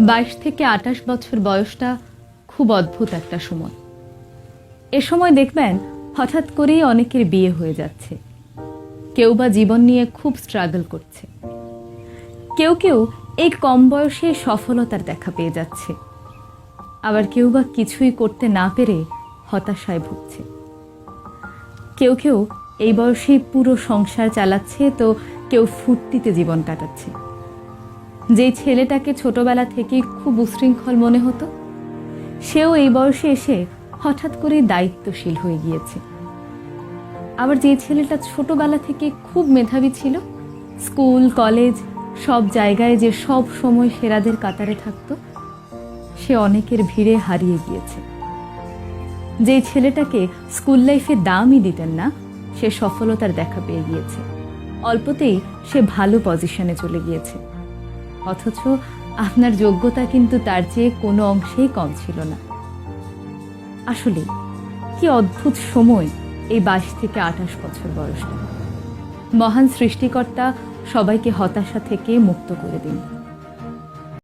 বাইশ থেকে আঠাশ বছর বয়সটা খুব অদ্ভুত একটা সময়। এ সময় দেখবেন, হঠাৎ করেই অনেকের বিয়ে হয়ে যাচ্ছে। কেউ বা জীবন নিয়ে খুব স্ট্রাগল করছে। কেউ কেউ এই কম বয়সে সফলতার দেখা পেয়ে যাচ্ছে। আবার কেউ বা কিছুই করতে না পেরে হতাশায় ভুগছে। কেউ কেউ এই বয়সেই পুরো সংসার চালাচ্ছে, তো কেউ ফুর্তিতে জীবন কাটাচ্ছে। যেই ছেলেটাকে ছোটবেলা থেকেই খুব উশৃঙ্খল মনে হতো, সেও এই বয়সে এসে হঠাৎ করে দায়িত্বশীল হয়ে গিয়েছে। আবার যে ছেলেটা ছোটবেলা থেকে খুব মেধাবী ছিল, স্কুল, কলেজ, সব জায়গায় যে সব সময় সেরাদের কাতারে থাকতো, সে অনেকের ভিড়ে হারিয়ে গিয়েছে। যে ছেলেটাকে স্কুল লাইফে দামই দিতেন না, সে সফলতার দেখা পেয়ে গিয়েছে। অল্পতেই সে ভালো পজিশনে চলে গিয়েছে। অথচ আপনার যোগ্যতা কিন্তু তার চেয়ে কোনো অংশেই কম ছিল না। আসলে, কি অদ্ভুত সময় এই বাইশ থেকে আঠাশ বছর বয়সটা মহান সৃষ্টিকর্তা সবাইকে হতাশা থেকে মুক্ত করে দিন।